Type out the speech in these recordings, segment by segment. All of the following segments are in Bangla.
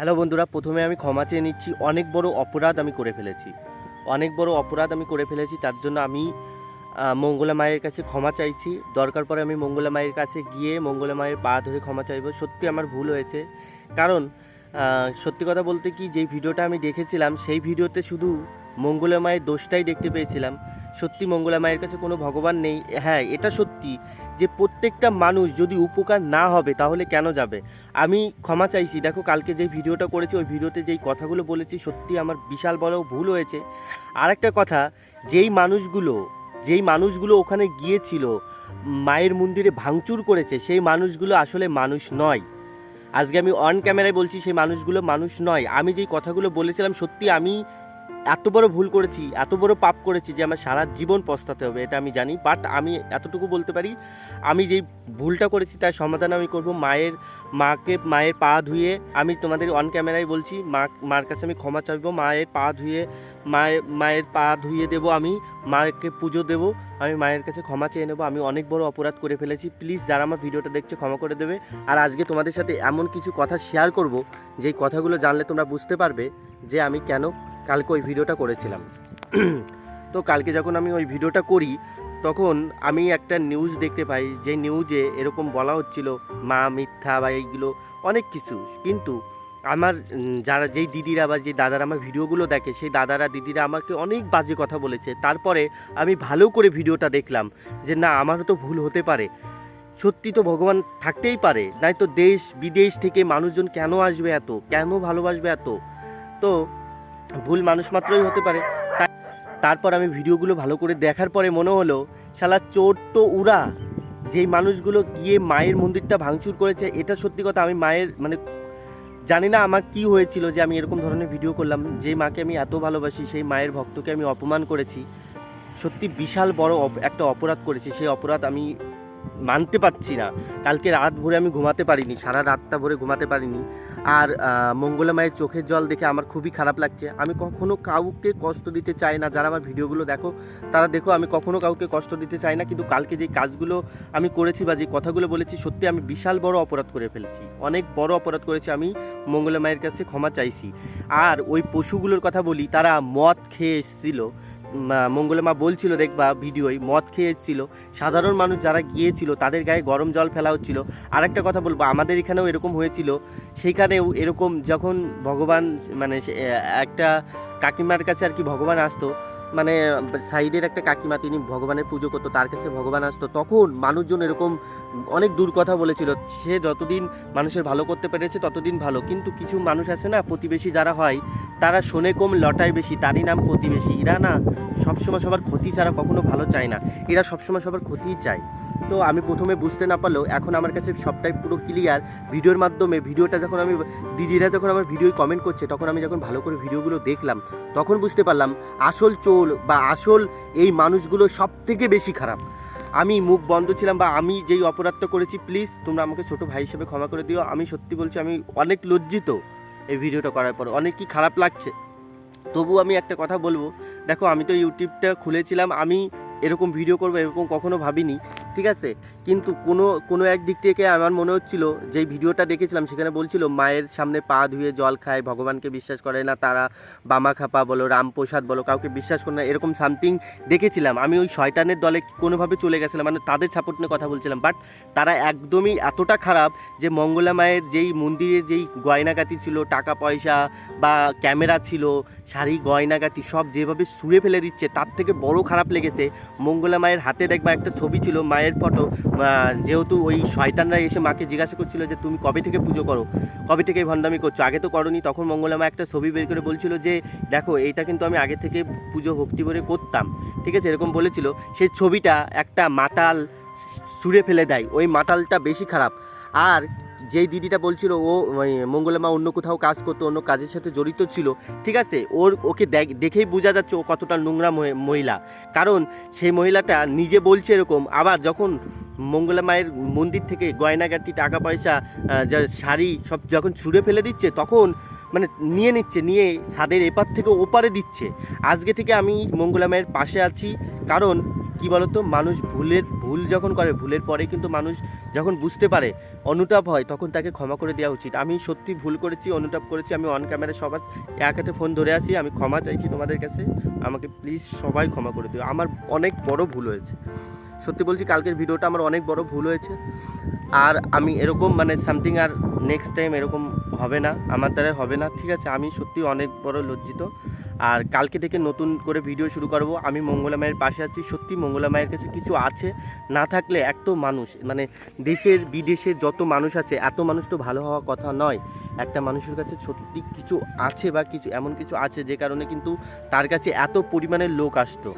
হ্যালো বন্ধুরা, প্রথমে আমি ক্ষমা চেয়ে নিচ্ছি। অনেক বড় অপরাধ আমি করে ফেলেছি। অনেক বড় অপরাধ আমি করে ফেলেছি, তার জন্য আমি মঙ্গলা মায়ের কাছে ক্ষমা চাইছি। দরকার পড়ে আমি মঙ্গলা মায়ের কাছে গিয়ে মঙ্গলা মায়ের পা ধরে ক্ষমা চাইব। সত্যি আমার ভুল হয়েছে। কারণ সত্যি কথা বলতে কি, যেই ভিডিওটা আমি দেখেছিলাম, সেই ভিডিওতে শুধু মঙ্গলা মায়ের দোষটাই দেখতে পেয়েছিলাম। সত্যি মঙ্গলা মায়ের কাছে কোনো ভগবান নেই? হ্যাঁ এটা সত্যি যে প্রত্যেকটা মানুষ যদি উপকার না হবে তাহলে কেন যাবে? আমি ক্ষমা চাইছি। দেখো, কালকে যে ভিডিওটা করেছি, ওই ভিডিওতে যেই কথাগুলো বলেছি, সত্যি আমার বিশাল বড় ভুল হয়েছে। আর একটা কথা, যেই মানুষগুলো যেই মানুষগুলো ওখানে গিয়েছিল, মায়ের মন্দিরে ভাঙচুর করেছে, সেই মানুষগুলো আসলে মানুষ নয়। আজকে আমি অন ক্যামেরায় বলছি, সেই মানুষগুলো মানুষ নয়। আমি যেই কথাগুলো বলেছিলাম, সত্যি আমি এত বড় ভুল করেছি, এত বড় পাপ করেছি যে আমার সারা জীবন পস্তাতে হবে, এটা আমি জানি। বাট আমি এতটুকু বলতে পারি, আমি যেই ভুলটা করেছি তার সমাধান আমি করব মায়ের, মাকে মায়ের পা ধুয়ে। আমি তোমাদের অন ক্যামেরায় বলছি, মা, মার কাছে আমি ক্ষমা চাইব, মায়ের পা ধুয়ে মায়ের মায়ের পা ধুয়ে দেবো আমি, মাকে পুজো দেবো, আমি মায়ের কাছে ক্ষমা চেয়ে নেব। আমি অনেক বড় অপরাধ করে ফেলেছি। প্লিজ যারা আমার ভিডিওটা দেখছে ক্ষমা করে দেবে। আর আজকে তোমাদের সাথে এমন কিছু কথা শেয়ার করব, যেই কথাগুলো জানলে তোমরা বুঝতে পারবে যে আমি কেন কালকে ওই ভিডিওটা করেছিলাম। তো কালকে যখন আমি ওই ভিডিওটা করি, তখন আমি একটা নিউজ দেখতে পাই, যে নিউজে এরকম বলা হচ্ছিল, মা মিথ্যা বা এইগুলো অনেক কিছু। কিন্তু আমার যারা যেই দিদিরা বা যে দাদারা আমার ভিডিওগুলো দেখে, সেই দাদারা, দিদিরা আমাকে অনেক বাজে কথা বলেছে। তারপরে আমি ভালো করে ভিডিওটা দেখলাম, যে না, আমারও তো ভুল হতে পারে। সত্যি তো ভগবান থাকতেই পারে, নাই তো দেশ বিদেশ থেকে মানুষজন কেন আসবে এত? কেন ভালোবাসবে এত? তো ভুল মানুষ মাত্রই হতে পারে। তারপর আমি ভিডিওগুলো ভালো করে দেখার পরে মনে হলো, শালা চোর উরা যেই মানুষগুলো গিয়ে মায়ের মন্দিরটা ভাঙচুর করেছে, এটা সত্যি কথা আমি মায়ের মানে জানি না আমার কি হয়েছিল যে আমি এরকম ধরনের ভিডিও করলাম। যে মাকে আমি এত ভালোবাসি, সেই মায়ের ভক্তকে আমি অপমান করেছি। সত্যি বিশাল বড় একটা অপরাধ করেছি। সেই অপরাধ আমি মানতে পারছি না। কালকে রাত ভরে আমি ঘুমাতে পারিনি, সারা রাতটা ভরে ঘুমাতে পারিনি। আর মঙ্গলা মায়ের চোখের জল দেখে আমার খুবই খারাপ লাগছে। আমি কখনো কাউকে কষ্ট দিতে চাই না। যারা আমার ভিডিওগুলো দেখো, তারা দেখো আমি কখনো কাউকে কষ্ট দিতে চাই না। কিন্তু কালকে যে কাজগুলো আমি করেছি বা যে কথাগুলো বলেছি, সত্যি আমি বিশাল বড় অপরাধ করে ফেলেছি। অনেক বড় অপরাধ করেছি আমি মঙ্গলা মায়ের কাছে ক্ষমা চাইছি। আর ওই পশুগুলোর কথা বলি, তারা মদ খেয়ে এসেছিল। মঙ্গলা মা বলছিল দেখবা ভিডিওয় মদ খেয়েছিল। সাধারণ মানুষ যারা গিয়েছিল, তাদের গায়ে গরম জল ফেলা হচ্ছিল। আর একটা কথা বলব, আমাদের এখানেও এরকম হয়েছিল। সেইখানেও এরকম যখন ভগবান মানে একটা কাকিমার কাছে আর কি ভগবান আসতো মানে সাইডের একটা কাকিমা তিনি ভগবানের পুজো করতো, তার কাছে ভগবান আসতো, তখন মানুষজন এরকম অনেক দূর কথা বলেছিল। সে যতদিন মানুষের ভালো করতে পেরেছে, ততদিন ভালো। কিন্তু কিছু মানুষ আছে না, প্রতিবেশী যারা হয়, তারা শোনে কম, লটায় বেশি, তারই নাম প্রতিবেশী। এরা না সবসময় সবার ক্ষতি ছাড়া কখনো ভালো চায় না। এরা সবসময় সবার ক্ষতিই চায়। তো আমি প্রথমে বুঝতে না পারলেও, এখন আমার কাছে সবটাই পুরো ক্লিয়ার ভিডিওর মাধ্যমে, ভিডিওটা যখন আমি, দিদিরা যখন আমার ভিডিও কমেন্ট করছে, তখন আমি যখন ভালো করে ভিডিওগুলো দেখলাম, তখন বুঝতে পারলাম, আসল চোর বা আসল এই মানুষগুলো সব থেকে বেশি খারাপ। আমি মুখ বন্ধ ছিলাম বা আমি যেই অপরাধটা করেছি প্লিজ তোমরা আমাকে ছোট ভাই হিসেবে ক্ষমা করে দিও। আমি সত্যি বলছি, আমি অনেক লজ্জিত এই ভিডিওটা করার পর। অনেক কি খারাপ লাগছে। তবু আমি একটা কথা বলব। দেখো, আমি তো ইউটিউবটা খুলেছিলাম। আমি এরকম ভিডিও করব, এরকম কখনো ভাবিনি। ঠিক আছে? কিন্তু কোনো কোনো এক দিক থেকে আমার মনে হচ্ছিল, যেই ভিডিওটা দেখেছিলাম সেখানে বলছিল, মায়ের সামনে পা ধুয়ে জল খায়, ভগবানকে বিশ্বাস করে না, তারা বামা খাপা বলো রামপ্রসাদ বলো, কাউকে বিশ্বাস করে না, এরকম সামথিং দেখেছিলাম। আমি ওই শয়তানের দলে কোনোভাবে চলে গেছিলাম মানে তাদের সাপোর্ট নিয়ে কথা বলছিলাম। বাট তারা একদমই এতটা খারাপ যে মঙ্গলা মায়ের যেই মন্দিরে যেই গয়নাগাতি ছিল, টাকা পয়সা বা ক্যামেরা ছিল, শাড়ি গয়নাগাটি সব যেভাবে সুরে ফেলে দিচ্ছে, তার থেকে বড় খারাপ লেগেছে। মঙ্গলা মায়ের হাতে দেখবা একটা ছবি ছিল, মায়ের ফটো যেহেতু ওই শয়তানরা এসে মাকে জিজ্ঞাসা করছিল যে তুমি কবে থেকে পুজো করো, কবে থেকে ভণ্ডামি করছ, আগে তো করনি, তখন মঙ্গলা মা একটা ছবি বের করে বলছিল যে, দেখো, এইটা কিন্তু আমি আগে থেকে পুজো ভক্তি করে করতাম। ঠিক আছে, এরকম বলেছিল। সেই ছবিটা একটা মাতাল ছুঁড়ে ফেলে দেয়, ওই মাতালটা বেশি খারাপ। আর যেই দিদিটা বলছিল, ও ওই মঙ্গলা মা অন্য কোথাও কাজ করতো, অন্য কাজের সাথে জড়িত ছিল। ঠিক আছে, ওর, ওকে দেখ- দেখেই বোঝা যাচ্ছে ও কতটা নোংরা মহিলা। কারণ সেই মহিলাটা নিজে বলছে এরকম, আবার যখন মঙ্গলা মায়ের মন্দির থেকে গয়নাগাটি, টাকা পয়সা যা শাড়ি সব যখন ছুঁড়ে ফেলে দিচ্ছে, তখন মানে নিয়ে নিচ্ছে, নিয়ে ছাদের এপার থেকে ওপারে দিচ্ছে। আজকে থেকে আমি মঙ্গলা মায়ের পাশে আছি। কারণ কি বলতো, মানুষ ভুলের, ভুল যখন করে, ভুলের পরে কিন্তু মানুষ যখন বুঝতে পারে, অনুতাপ হয়, তখন তাকে ক্ষমা করে দেওয়া উচিত। আমি সত্যি ভুল করেছি, অনুতাপ করেছি, আমি অন ক্যামেরা সবার এক হাতে ফোন ধরে আছি, আমি ক্ষমা চাইছি তোমাদের কাছে। আমাকে প্লিজ সবাই ক্ষমা করে দিও। আমার অনেক বড় ভুল হয়েছে। সত্যি বলছি, কালকের ভিডিওটা আমার অনেক বড় ভুল হয়েছে। আর আমি এরকম মানে সামথিং আর নেক্সট টাইম এরকম হবে না, আমার দ্বারা হবে না। ঠিক আছে, আমি সত্যি অনেক বড় লজ্জিত। আর কালকে থেকে নতুন করে ভিডিও শুরু করব। আমি মঙ্গলা মায়ের পাশে আছি। সত্যি মঙ্গলা মায়ের কাছে কিছু আছে। না থাকলে এত মানুষ মানে দেশের বিদেশে যত মানুষ আছে, এত মানুষ তো ভালো হওয়া কথা নয়। একটা মানুষের কাছে সত্যি কিছু আছে বা কিছু, এমন কিছু আছে যে কারণে কিন্তু তার কাছে এত পরিমাণের লোক আসতো।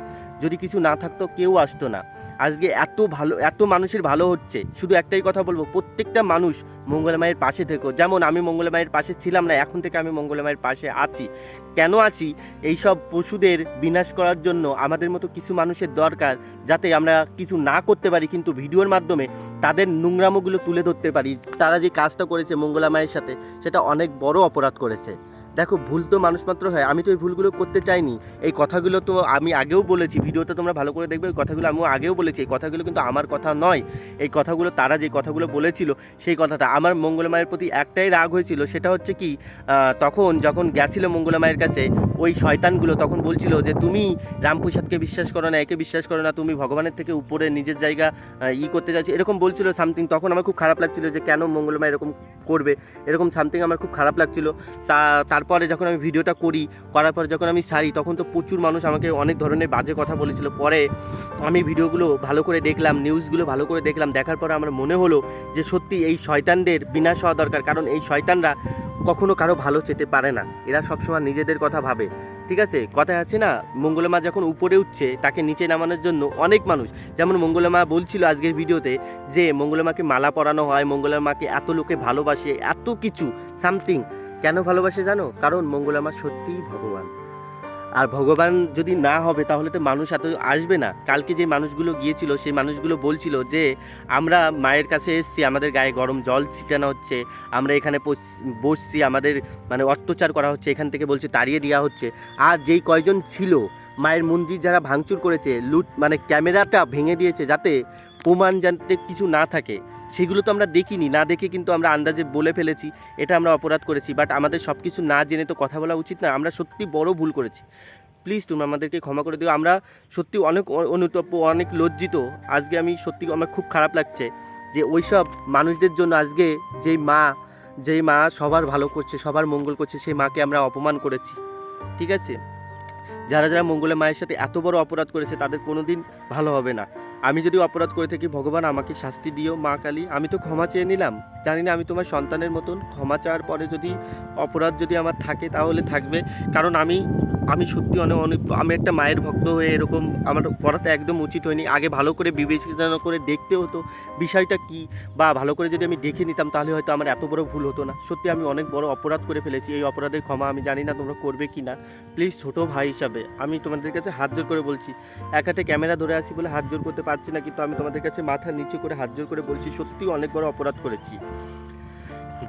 যদি কিছু না থাকতো কেউ আসতো না। আজকে এত ভালো, এত মানুষের ভালো হচ্ছে। শুধু একটাই কথা বলব, প্রত্যেকটা মানুষ মঙ্গলা মায়ের পাশে থেকো। যেমন আমি মঙ্গলা মায়ের পাশে ছিলাম না, এখন থেকে আমি মঙ্গলা মায়ের পাশে আছি। কেন আছি? এইসব পশুদের বিনাশ করার জন্য আমাদের মতো কিছু মানুষের দরকার, যাতে আমরা কিছু না করতে পারি, কিন্তু ভিডিওর মাধ্যমে তাদের নোংরামোগুলো তুলে ধরতে পারি। তারা যে কাজটা করেছে মঙ্গলা মায়ের সাথে, সেটা অনেক বড় অপরাধ করেছে। দেখো, ভুল তো মানুষ মাত্র হয়। আমি তো এই ভুলগুলো করতে চাইনি। এই কথাগুলো তো আমি আগেও বলেছি। ভিডিওটা তোমরা ভালো করে দেখবে। এই কথাগুলো আমিও আগেও বলেছি। এই কথাগুলো কিন্তু আমার কথা নয়। এই কথাগুলো, তারা যে কথাগুলো বলেছিল, সেই কথাটা। আমার মঙ্গলা মায়ের প্রতি একটাই রাগ হয়েছিল। সেটা হচ্ছে কি তখন যখন গেছিল মঙ্গলা মায়ের কাছে, ওই শয়তানগুলো তখন বলছিল যে, তুমি রামপ্রসাদকে বিশ্বাস করো না, একে বিশ্বাস করো না। তুমি ভগবানের থেকে উপরে নিজের জায়গা ই করতে যাচ্ছ। এরকম বলছিল সামথিং তখন আমার খুব খারাপ লাগছিল যে, কেন মঙ্গলমা এরকম করবে? এরকম সামথিং আমার খুব খারাপ লাগছিল। তা তারপরে যখন আমি ভিডিওটা করি, করার পরে যখন আমি সারি, তখন তো প্রচুর মানুষ আমাকে অনেক ধরনের বাজে কথা বলেছিল। পরে আমি ভিডিওগুলো ভালো করে দেখলাম নিউজগুলো ভালো করে দেখলাম, দেখার পরে আমার মনে হলো যে সত্যি এই শয়তানদের বিনাশ হওয়া দরকার, কারণ এই শয়তানরা কখনো কারও ভালো চেতে পারে না। এরা সবসময় নিজেদের কথা ভাবে। ঠিক আছে? কথায় আছে না মঙ্গলমা যখন উপরে উঠছে, তাকে নিচে নামানোর জন্য অনেক মানুষ, যেমন মঙ্গলমা বলছিল আজকের ভিডিওতে যে মঙ্গলমাকে মালা পরানো হয় মঙ্গলমাকে এত লোকে ভালোবাসে, এত কিছু সামথিং কেন ভালোবাসে জানো? কারণ মঙ্গলমা সত্যিই ভগবান। আর ভগবান যদি না হবে, তাহলে তো মানুষ এত আসবে না। কালকে যে মানুষগুলো গিয়েছিল, সেই মানুষগুলো বলছিল যে, আমরা মায়ের কাছে এসেছি, আমাদের গায়ে গরম জল ছিটানো হচ্ছে। আমরা এখানে বসছি, আমাদের মানে অত্যাচার করা হচ্ছে, এখান থেকে বলছে তাড়িয়ে দেওয়া হচ্ছে। আর যেই কয়জন ছিল, মায়ের মন্দির যারা ভাঙচুর করেছে, লুট মানে ক্যামেরাটা ভেঙে দিয়েছে যাতে প্রমাণ যাতে কিছু না থাকে। সেগুলো তো আমরা দেখিনি, না দেখে কিন্তু আমরা আন্দাজে বলে ফেলেছি, এটা আমরা অপরাধ করেছি বাট আমাদের সব কিছু না জেনে তো কথা বলা উচিত না, আমরা সত্যি বড় ভুল করেছি। প্লিজ তুমি আমাদেরকে ক্ষমা করে দিও, আমরা সত্যি অনেক অ- অনুতপ্ত, অনেক লজ্জিত, আজকে আমি সত্যি আমার খুব খারাপ লাগছে যে ওইসব মানুষদের জন্য আজকে যেই মা যেই মা সবার ভালো করছে, সবার মঙ্গল করছে, সেই মাকে আমরা অপমান করেছি, ঠিক আছে? যারা যারা মঙ্গলের মায়ের সাথে এত বড় অপরাধ করেছে, তাদের কোনো দিন ভালো হবে না। আমি যদি অপরাধ করে থাকি, ভগবান আমাকে শাস্তি দিও, মা কালী। আমি তো ক্ষমা চেয়ে নিলাম। জানি না আমি তোমার সন্তানের মতন। ক্ষমা চাওয়ার পরে যদি অপরাধ যদি আমার থাকে, তাহলে থাকবে। কারণ আমি আমি সত্যি অনেক অনেক, আমি একটা মায়ের ভক্ত হয়ে এরকম আমার পড়াতে একদম উচিত হয়নি। আগে ভালো করে বিবেচনা করে দেখতে হতো বিষয়টা কি, বা ভালো করে যদি আমি দেখে নিতাম, তাহলে হয়তো আমার এত বড় ভুল হতো না। সত্যি আমি অনেক বড় অপরাধ করে ফেলেছি। এই অপরাধের ক্ষমা আমি জানি না তোমরা করবে কি না। প্লিজ ছোটো ভাই হিসাবে, আমি তোমাদের কাছে হাত জোর করে বলছি, এক ক্যামেরা ধরে আসি বলে হাত জোর করতে পারছি না, কিন্তু আমি তোমাদের কাছে মাথা নিচু করে, হাত জোর করে বলছি সত্যি অনেক বড় অপরাধ করেছি।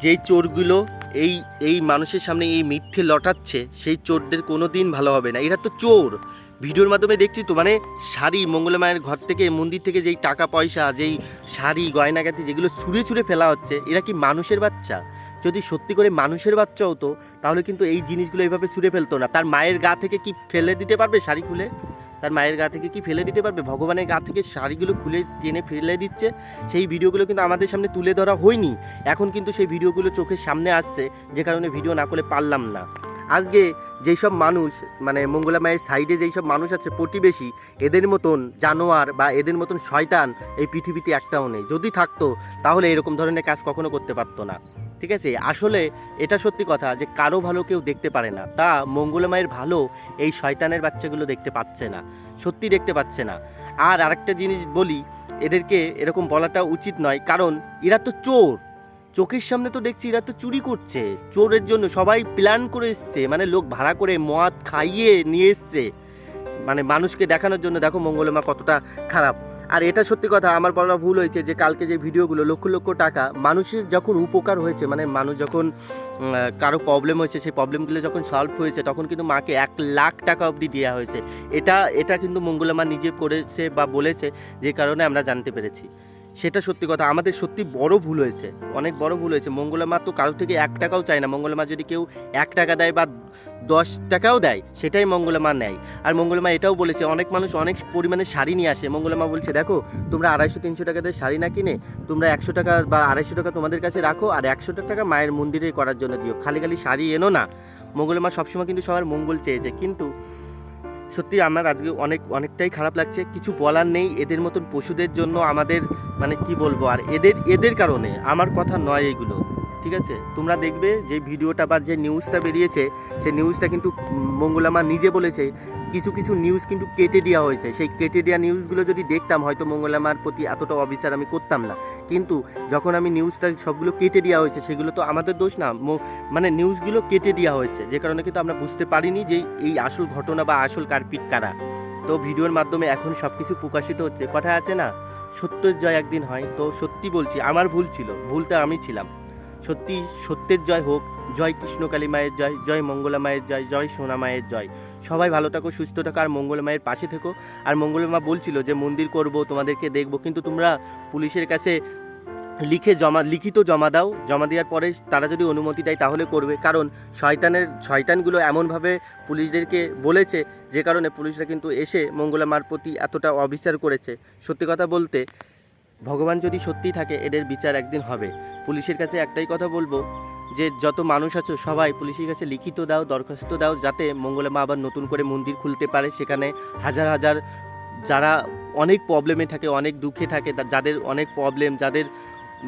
যেই চোরগুলো এই এই মানুষের সামনে এই মিথ্যে লটাচ্ছে, সেই চোরদের কোনো দিন ভালো হবে না। এরা তো চোর। ভিডিওর মাধ্যমে দেখছি তো মানে শাড়ি, মঙ্গলা মায়ের ঘর থেকে, মন্দির থেকে যেই টাকা পয়সা, যেই শাড়ি, গয়নাগাতি, যেগুলো ছুঁড়ে ছুঁড়ে ফেলা হচ্ছে, এরা কি মানুষের বাচ্চা? যদি সত্যি করে মানুষের বাচ্চা হতো, তাহলে কিন্তু এই জিনিসগুলো এইভাবে ছুঁড়ে ফেলতো না। তার মায়ের গা থেকে কি ফেলে দিতে পারবে শাড়ি খুলে? তার মায়ের গা থেকে কি ফেলে দিতে পারবে? ভগবানের গা থেকে শাড়িগুলো খুলে টেনে ফেলে দিচ্ছে। সেই ভিডিওগুলো কিন্তু আমাদের সামনে তুলে ধরা হয়নি। এখন কিন্তু সেই ভিডিওগুলো চোখের সামনে আসছে, যে কারণে ভিডিও না করে পারলাম না। আজকে যেই সব মানুষ মানে মঙ্গলা মায়ের সাইডে যেই সব মানুষ আছে, প্রতিবেশী, এদের মতন জানোয়ার বা এদের মতন শয়তান এই পৃথিবীতে একটাও নেই। যদি থাকতো, তাহলে এরকম ধরনের কাজ কখনো করতে পারতো না। ঠিক আছে? আসলে এটা সত্যি কথা যে কারও ভালো কেউ দেখতে পারে না। তা মঙ্গলা মায়ের ভালো এই শয়তানের বাচ্চাগুলো দেখতে পাচ্ছে না। সত্যি দেখতে পাচ্ছে না। আর আরেকটা জিনিস বলি, এদেরকে এরকম বলাটা উচিত নয়, কারণ এরা তো চোর। চোখের সামনে তো দেখছি এরা তো চুরি করছে। চোরের জন্য সবাই প্ল্যান করে এসছে মানে লোক ভাড়া করে মদ খাইয়ে নিয়ে এসছে। মানে মানুষকে দেখানোর জন্য দেখো মঙ্গলমা কতটা খারাপ। আর এটা সত্যি কথা, আমার বলা ভুল হয়েছে যে কালকে যে ভিডিওগুলো, লক্ষ লক্ষ টাকা, মানুষের যখন উপকার হয়েছে মানে মানুষ যখন কারও প্রবলেম হয়েছে, সেই প্রবলেমগুলো যখন সলভ হয়েছে, তখন কিন্তু মাকে এক লাখ টাকা অবধি দেওয়া হয়েছে। এটা এটা কিন্তু মঙ্গলা মা নিজে করেছে বা বলেছে, যে কারণে আমরা জানতে পেরেছি। সেটা সত্যি কথা। আমাদের সত্যি বড় ভুল হয়েছে। অনেক বড় ভুল হয়েছে। মঙ্গলা মা তো কারও থেকে এক টাকাও চায় না। মঙ্গলা মা যদি কেউ এক টাকা দেয় বা দশ টাকাও দেয়, সেটাই মঙ্গলা মা নেয়। আর মঙ্গলা মা এটাও বলেছে, অনেক মানুষ অনেক পরিমাণে শাড়ি নিয়ে আসে। মঙ্গলা মা বলছে, দেখো, তোমরা আড়াইশো, তিনশো টাকা দিয়ে শাড়ি না কিনে, তোমরা একশো টাকা বা আড়াইশো টাকা তোমাদের কাছে রাখো আর একশো টাকা মায়ের মন্দিরে করার জন্য দিও। খালি খালি শাড়ি এনো না। মঙ্গলা মা সবসময় কিন্তু সবার মঙ্গল চেয়েছে। কিন্তু সত্যি আমার আজকে অনেক, অনেকটাই খারাপ লাগছে। কিছু বলার নেই, এদের মতন পশুদের জন্য আমাদের মানে কি বলব, আর এদের এদের কারণে। আমার কথা নয় এগুলো, ঠিক আছে? তোমরা দেখবে যে ভিডিওটা বা যে নিউজটা বেরিয়েছে সেই নিউজটা কিন্তু মঙ্গলামা নিজে বলেছে কিছু কিছু নিউজ কিন্তু কেটে দেওয়া হয়েছে। সেই কেটে দেওয়া নিউজগুলো যদি দেখতাম, হয়তো মঙ্গলামার প্রতি এতটা অবিচার আমি করতাম না। কিন্তু যখন আমি নিউজটা সবগুলো কেটে দেওয়া হয়েছে, সেগুলো তো আমাদের দোষ না। মানে নিউজগুলো কেটে দেওয়া হয়েছে। যে কারণে কিন্তু আমরা বুঝতে পারিনি যে এই আসল ঘটনা বা আসল কারপিট কারা। তো ভিডিওর মাধ্যমে এখন সব কিছু প্রকাশিত হচ্ছে। কথা আছে না? সত্যের জয় একদিন হয়। তো সত্যি বলছি, আমার ভুল ছিল। ভুলটা আমি ছিলাম। সত্যি সত্যের জয় হোক, জয় কৃষ্ণকালী মায়ের জয় জয় মঙ্গলা মায়ের জয় জয় সোনা মায়ের জয়। সবাই ভালো থাকো, সুস্থ থাকো, আর মঙ্গলা মায়ের পাশে থেকো। আর মঙ্গলা মা বলছিল যে, মন্দির করব, তোমাদেরকে দেখব, কিন্তু তোমরা পুলিশের কাছে লিখে জমা, লিখিত জমা দাও। জমা দেওয়ার পরে তারা যদি অনুমতি দেয়, তাহলে করবে। কারণ শয়তানের, শয়তানগুলো এমনভাবে পুলিশদেরকে বলেছে, যে কারণে পুলিশরা কিন্তু এসে মঙ্গলা মার প্রতি এতটা অবিচার করেছে। সত্যি কথা বলতে, ভগবান যদি সত্যি থাকে, এদের বিচার একদিন হবে। পুলিশের কাছে একটাই কথা বলব যে যত মানুষ আছো, সবাই পুলিশের কাছে লিখিত দাও, দরখাস্ত দাও, যাতে মঙ্গলে মা আবার নতুন করে মন্দির খুলতে পারে। সেখানে হাজার হাজার যারা অনেক প্রবলেমে থাকে, অনেক দুঃখে থাকে যাদের অনেক প্রবলেম যাদের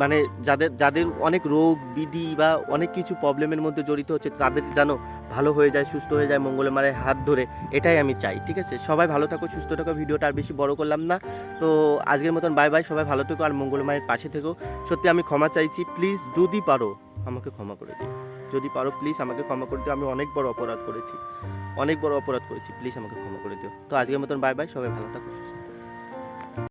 মানে যাদের যাদের অনেক রোগ, বিধি বা অনেক কিছু প্রবলেমের মধ্যে জড়িত হচ্ছে, তাদের যেন ভালো হয়ে যায়, সুস্থ হয়ে যায় মঙ্গলা মায়ের হাত ধরে, এটাই আমি চাই, ঠিক আছে? সবাই ভালো থাকো, সুস্থ থাকো, ভিডিওটা আর বেশি বড় করলাম না। তো আজকের মতন বাই বাই সবাই ভালো থেকো আর মঙ্গল মায়ের পাশে থেকো। সত্যি আমি ক্ষমা চাইছি প্লিজ যদি পারো আমাকে ক্ষমা করে দিও। যদি পারো প্লিজ আমাকে ক্ষমা করে দিও। আমি অনেক বড় অপরাধ করেছি। অনেক বড় অপরাধ করেছি। প্লিজ আমাকে ক্ষমা করে দিও। তো আজকের মতন বাই বাই সবাই ভালো থাকো। সুস্থ